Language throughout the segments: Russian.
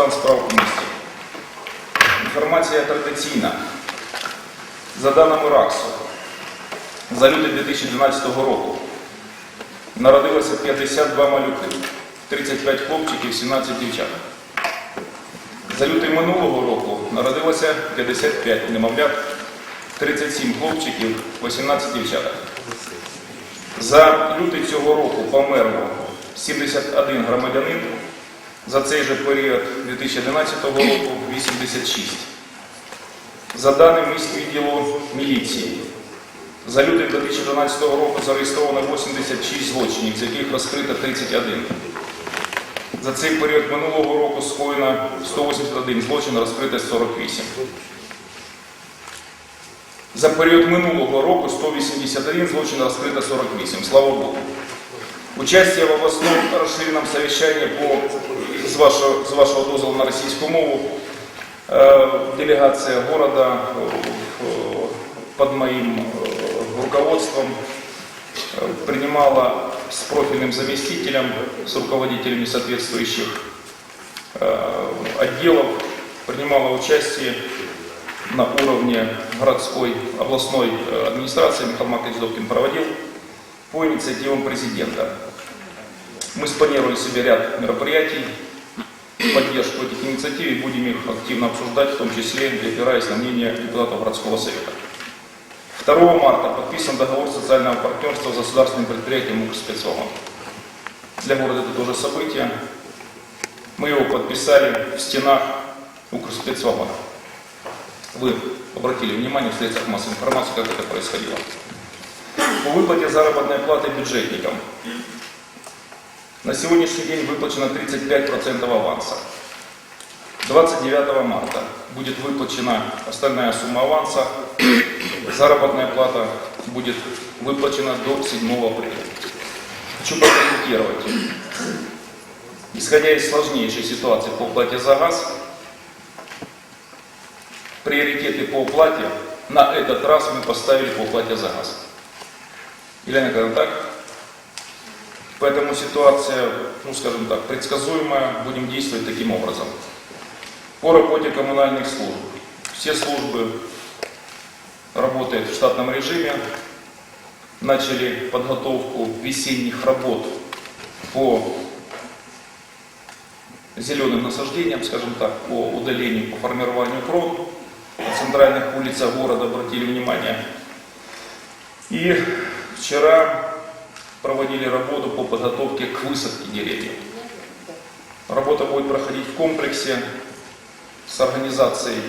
стан справ у місті. Інформація традиційна. За даними РАКСу, за лютий 2012 року народилося 52 малюки, 35 хлопчиків, 17 дівчат. За лютий минулого року народилося 55 немовлят, 37 хлопчиків, 18 дівчаток. За лютий цього року померло 71 громадянин, за цей же період 2011 року 86. За даними міськвідділу міліції, за лютий 2012 року зареєстровано 86 злочинів, з яких розкрито 31. За цей період минулого року скоєно 181 злочин, розкрито 48. За період минулого року 181 злочин, розкрито 48. Слава Богу. Участие в областном расширенном совещании по, с, вашего, с вашего дозвола на российскую мову э, делегация города э, под моим э, руководством принимала с профильным заместителем, с руководителями соответствующих отделов, принимала участие на уровне городской, областной администрации, Михаил Маркович Добкин проводил по инициативам президента. Мы спланировали себе ряд мероприятий в поддержку этих инициатив и будем их активно обсуждать, в том числе опираясь на мнение депутатов городского совета. 2 марта подписан договор социального партнерства с государственным предприятием «Укрспецовод». Для города это тоже событие. Мы его подписали в стенах «Укрспецовода». Вы обратили внимание в средствах массовой информации, как это происходило. По выплате заработной платы бюджетникам. На сегодняшний день выплачено 35% аванса. 29 марта будет выплачена остальная сумма аванса. Заработная плата будет выплачена до 7 апреля. Хочу прокомментировать. Исходя из сложнейшей ситуации по уплате за газ, приоритеты по уплате на этот раз мы поставили по уплате за газ. Елена так? Поэтому ситуация, ну скажем так, предсказуемая, будем действовать таким образом. По работе коммунальных служб. Все службы работают в штатном режиме. Начали подготовку весенних работ по зеленым насаждениям, скажем так, по удалению, по формированию крон. На центральных улицах города обратили внимание. И вчера проводили работу по подготовке к высадке деревьев. Работа будет проходить в комплексе с организацией,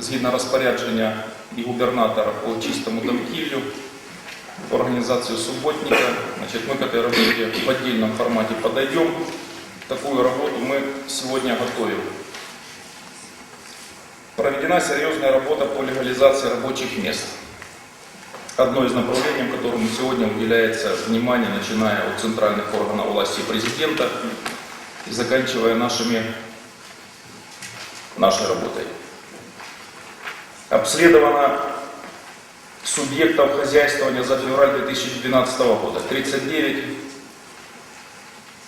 згідно розпорядження і губернатора по чистому довкіллю, по организации субботника. Значит, мы к этой работе в отдельном формате подойдем. Такую работу мы сегодня готовим. Проведена серьезная работа по легализации рабочих мест. Одно из направлений, которому сегодня уделяется внимание, начиная от центральных органов власти президента и заканчивая нашими, нашей работой. Обследовано субъектов хозяйствования за февраль 2012 года 39,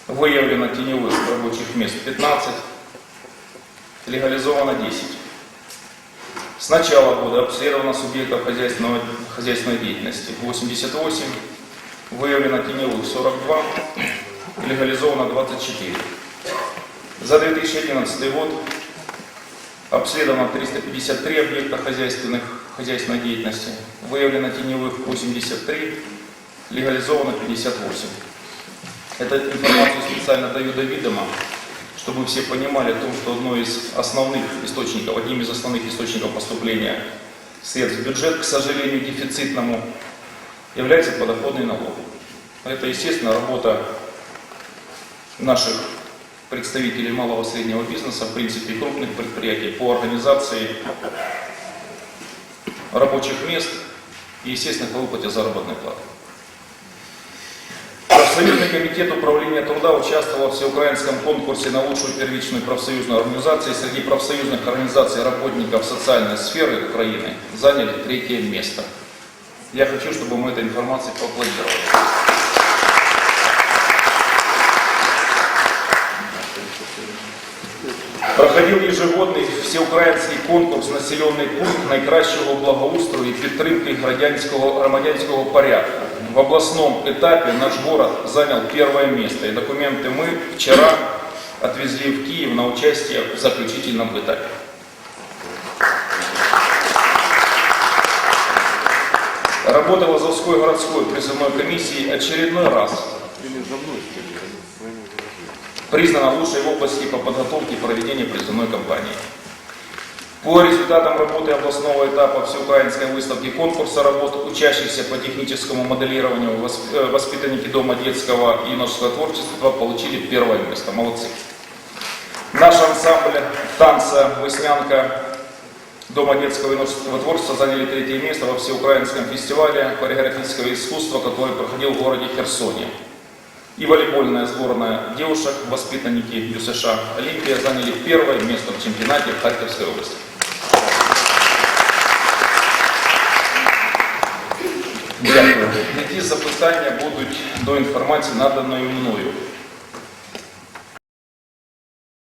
выявлено теневых рабочих мест 15, легализовано 10. С начала года обследовано субъектов хозяйственного, хозяйственной деятельности 88, выявлено теневых 42, легализовано 24. За 2011 год обследовано 353 объекта хозяйственных, хозяйственной деятельности, выявлено теневых 83, легализовано 58. Эту информацию специально даю до ведома, чтобы все понимали о том, что одно из основных источников, одним из основных источников поступления средств в бюджет, к сожалению, дефицитному, является подоходный налог. Это, естественно, работа наших представителей малого и среднего бизнеса, в принципе, крупных предприятий по организации рабочих мест и, естественно, по выплате заработной платы. Профсоюзный комитет управления труда участвовал в всеукраинском конкурсе на лучшую первичную профсоюзную организацию. Среди профсоюзных организаций работников социальной сферы Украины заняли третье место. Я хочу, чтобы мы этой информацией поаплодировали. Проходив ежегодний всеукраїнський конкурс «Населений пункт найкращого благоустрою і підтримки громадянського, громадянського порядка». В областном этапе наш город занял первое место, и документы мы вчера отвезли в Киев на участие в заключительном этапе. Работа Лазовской городской призывной комиссии очередной раз признана лучшей в области по подготовке и проведению призывной кампании. По результатам работы областного этапа всеукраинской выставки конкурса работ учащихся по техническому моделированию э, воспитанники Дома детского и юношеского творчества получили первое место. Молодцы. Наш ансамбль танца «Веснянка» Дома детского юношеского творчества заняли третье место во всеукраинском фестивале хореографического искусства, который проходил в городе Херсоне И волейбольная сборная девушек, воспитанники ЮСШ «Олимпия» заняли первое место в чемпионате в Харьковской области. Дякую. Які запитання будуть до інформації, наданої мною?